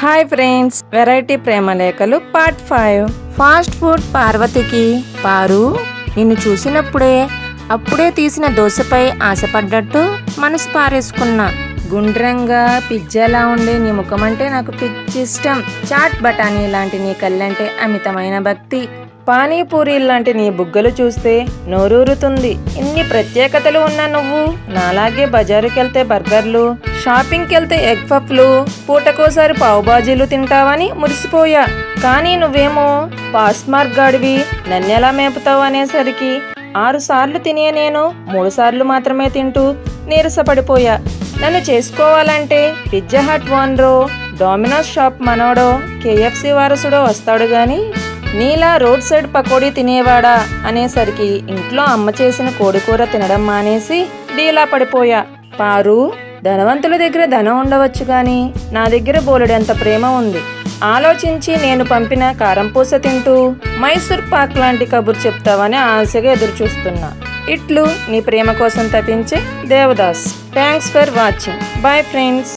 Hi friends variety ప్రేమ లేఖలు part five. Fast food పార్వతికి పారు. నిన్ను చూసినప్పుడే అప్పుడే తీసిన దోశపై ఆశపడ్డట్టు మనసు పారేసుకున్నా. గుండ్రంగా పిజ్జాలా ఉండే నీ ముఖం అంటే నాకు పిచ్చి ఇష్టం చాట్ బఠానీ లాంటి నీ కళ్ళంటే అమితమైన భక్తి. పానీపూరి లాంటి నీ బుగ్గలు చూస్తే నోరూరుతుంది. ఇన్ని ప్రత్యేకతలు ఉన్న నువ్వు నాలాగే బజారుకి వెళ్తే బర్గర్లు షాపింగ్కి వెళ్తే ఎగ్ పఫ్లు పూటకోసారి పావుబాజీలు తింటావని మురిసిపోయా. కానీ నువ్వేమో పాస్మార్క్ గాడివి నన్నెలా మేపుతావు అనేసరికి ఆరు సార్లు తినే నేను మూడు సార్లు మాత్రమే తింటూ నీరసపడిపోయా. నన్ను చేసుకోవాలంటే పిజ్జా హట్ ఓనరో డామినోస్ షాప్ మనోడో కేఎఫ్సి వారసుడో వస్తాడు గాని నీలా రోడ్ సైడ్ పకోడీ తినేవాడా అనేసరికి ఇంట్లో అమ్మ చేసిన కోడికూర తినడం మానేసి డీలా పడిపోయా. పారు ధనవంతుల దగ్గర ధనం ఉండవచ్చు కానీ నా దగ్గర బోలెడంత ప్రేమ ఉంది. ఆలోచించి నేను పంపిన కారంపూస తింటూ మైసూర్ పాక్ లాంటి కబుర్ చెప్తావని ఆశగా ఎదురుచూస్తున్నా. ఇట్లు నీ ప్రేమ కోసం తప్పించే Devdas. Thanks for watching. Bye friends.